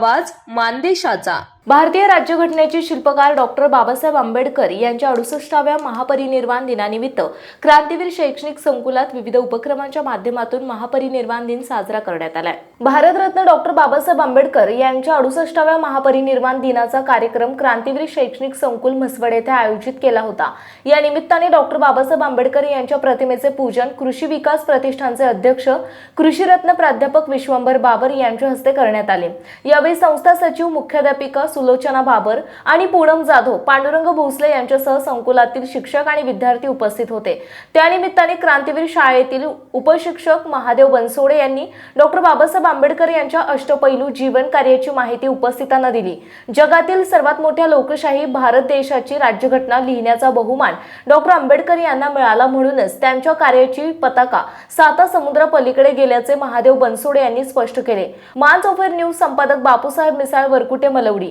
आवाज मानदेशाचा. भारतीय राज्यघटनेचे शिल्पकार डॉक्टर बाबासाहेब आंबेडकर यांच्या अडुसष्टाव्या महापरिनिर्वाण दिनानिमित्त क्रांतीवीर शैक्षणिक संकुलात विविध उपक्रमांच्या माध्यमातून महापरिनिर्वाण दिन साजरा करण्यात आलाय. भारतरत्न डॉक्टर बाबासाहेब आंबेडकर यांच्या अडुसष्टाव्या महापरिनिर्वाण दिनाचा कार्यक्रम क्रांतीवीर शैक्षणिक संकुल म्हसवड येथे आयोजित केला होता. या निमित्ताने डॉक्टर बाबासाहेब आंबेडकर यांच्या प्रतिमेचे पूजन कृषी विकास प्रतिष्ठानचे अध्यक्ष कृषीरत्न प्राध्यापक विश्वंभर बाबर यांच्या हस्ते करण्यात आले. यावेळी संस्था सचिव मुख्याध्यापिका सुलोचना बाबर आणि पूनम जाधव पांडुरंग भोसले यांच्यासह संकुलातील शिक्षक आणि विद्यार्थी उपस्थित होते. त्यानिमित्ताने क्रांतीवीर शाळेतील उपशिक्षक महादेव बनसोडे यांनी डॉक्टर बाबासाहेब आंबेडकर यांच्या अष्टपैलू जीवन कार्याची माहिती उपस्थितांना दिली. जगातील सर्वात मोठ्या लोकशाही भारत देशाची राज्यघटना लिहिण्याचा बहुमान डॉक्टर आंबेडकर यांना मिळाला म्हणूनच त्यांच्या कार्याची पताका साता समुद्र पलीकडे गेल्याचे महादेव बनसोडे यांनी स्पष्ट केले. मान ऑफर न्यूज संपादक बापूसाहेब मिसाळ वरकुटे मलवडी.